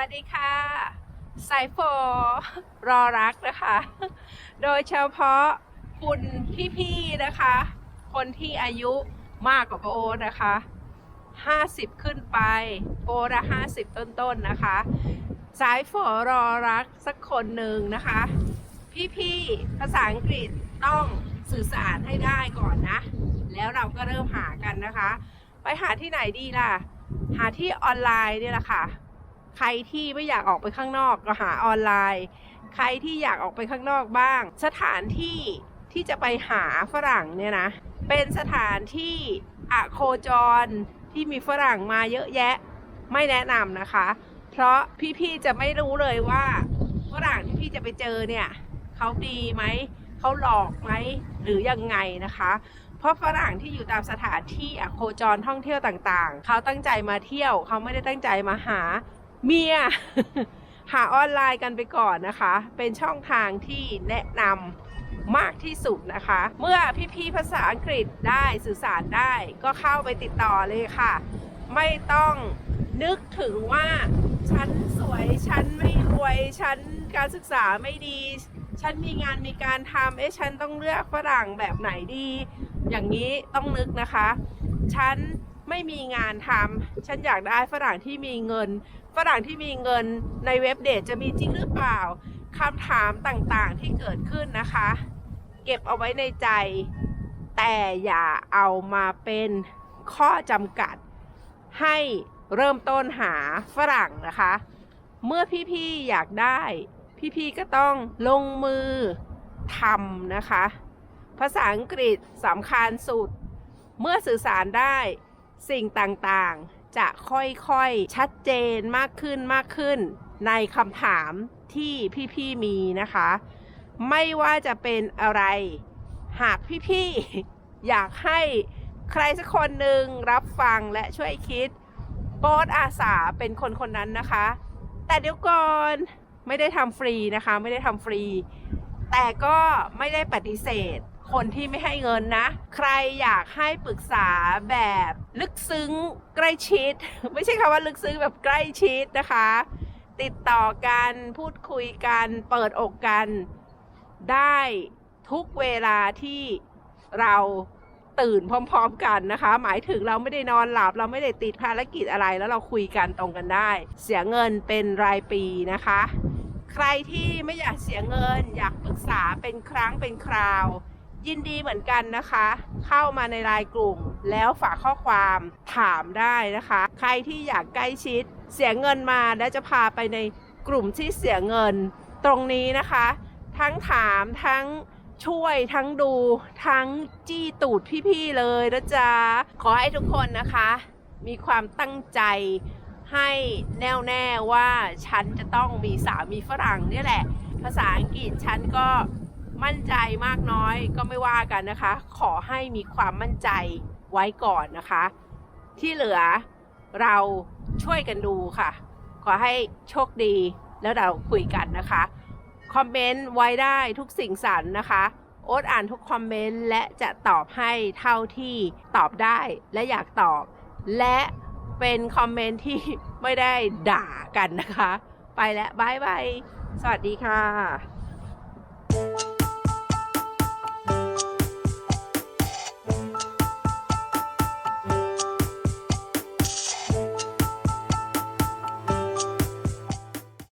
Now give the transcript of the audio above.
วัสดีค่ะ สายโฟรอรักนะคะ โดยเฉพาะคุณพี่ๆนะคะ คนที่อายุมากกว่าโอนะคะ50ขึ้นไปโอละ50ต้นๆนะคะ สายฝอรอรักสักคนหนึ่งนะคะ พี่ๆภาษาอังกฤษต้องสื่อสารให้ได้ก่อนนะ แล้วเราก็เริ่มหากันนะคะ ไปหาที่ไหนดีล่ะ หาที่ออนไลน์เนี่ยแหละค่ะ ใครที่ไม่อยากออกไปข้างนอกก็หาออนไลน์ ใครที่อยากออกไปข้างนอกบ้าง สถานที่ที่จะไปหาฝรั่งเนี่ยนะ เป็นสถานที่อะโคจรที่มีฝรั่งมาเยอะแยะ ไม่แนะนำนะคะ เพราะพี่ๆจะไม่รู้เลยว่าฝรั่งที่พี่จะไปเจอเนี่ยเขาดีไหมเขาหลอกไหมหรือยังไงนะคะ เพราะฝรั่งที่อยู่ตามสถานที่อะโคจรท่องเที่ยวต่างๆ เขาตั้งใจมาเที่ยว เขาไม่ได้ตั้งใจมาหา เมีย หาออนไลน์กันไปก่อนนะคะ เป็นช่องทางที่แนะนำมากที่สุดนะคะ เมื่อพี่ๆภาษาอังกฤษได้สื่อสารได้ก็เข้าไปติดต่อเลยค่ะ ไม่ต้องนึกถึงว่า ฉันสวยฉันไม่รวย ฉันการศึกษาไม่ดี ฉันมีงานมีการทำเอ๊ะฉันต้องเลือกฝรั่งแบบไหนดี อย่างนี้ต้องนึกนะคะ ฉัน ไม่มีงานทำฉันอยากได้ฝรั่งที่มีเงิน ฝรั่งที่มีเงินในเว็บเดทจะมีจริงหรือเปล่าคำถามต่างๆที่เกิดขึ้นนะคะ เก็บเอาไว้ในใจ แต่อย่าเอามาเป็นข้อจำกัด ให้เริ่มต้นหาฝรั่งนะคะ เมื่อพี่ๆอยากได้ พี่ๆก็ต้องลงมือทำนะคะ ภาษาอังกฤษสำคัญสุด เมื่อสื่อสารได้ สิ่งต่างๆ จะค่อยๆ ชัดเจนมากขึ้นมากขึ้น ในคำถามที่พี่ๆมีนะคะ ไม่ว่าจะเป็นอะไร หากพี่ๆ อยากให้ใครสักคนหนึ่งรับฟังและช่วยคิดโปสอาสาเป็นคนคนนั้นนะคะ แต่เดี๋ยวก่อนไม่ได้ทำฟรีนะคะ ไม่ได้ทำฟรี แต่ก็ไม่ได้ปฏิเสธ คนที่ไม่ให้เงินนะ ใครอยากให้ปรึกษาแบบลึกซึ้งใกล้ชิด ไม่ใช่คำว่าลึกซึ้งแบบใกล้ชิดนะคะ ติดต่อกันพูดคุยกันเปิดอกกันได้ทุกเวลาที่เราตื่นพร้อม ๆ กันนะคะ หมายถึงเราไม่ได้นอนหลับ เราไม่ได้ติดภารกิจอะไรแล้วเราคุยกันตรงกันได้ เสียเงินเป็นรายปีนะคะ ใครที่ไม่อยากเสียเงิน อยากปรึกษาเป็นครั้งเป็นคราว ยินดีเหมือนกันนะคะ เข้ามาในรายกลุ่ม แล้วฝากข้อความถามได้นะคะ ใครที่อยากใกล้ชิดเสียเงินมาแล้วจะพาไปในกลุ่มที่เสียเงินตรงนี้นะคะ ทั้งถามทั้งช่วยทั้งดูทั้งจี้ตูดพี่ๆเลยนะจ๊ะ ขอให้ทุกคนนะคะ มีความตั้งใจให้แน่วแน่ว่าฉันจะต้องมีสามีฝรั่งนี่แหละ ภาษาอังกฤษฉันก็ มั่นใจมากน้อยก็ไม่ว่ากันนะคะ ขอให้มีความมั่นใจไว้ก่อนนะคะ ที่เหลือเราช่วยกันดูค่ะ ขอให้โชคดีแล้วเราคุยกันนะคะ คอมเมนต์ไว้ได้ทุกสิ่งสรรนะคะ โอ๊ตอ่านทุกคอมเมนต์และจะตอบให้เท่าที่ตอบได้และอยากตอบ และเป็นคอมเมนต์ที่ไม่ได้ด่ากันนะคะ ไปแล้วบายบาย สวัสดีค่ะ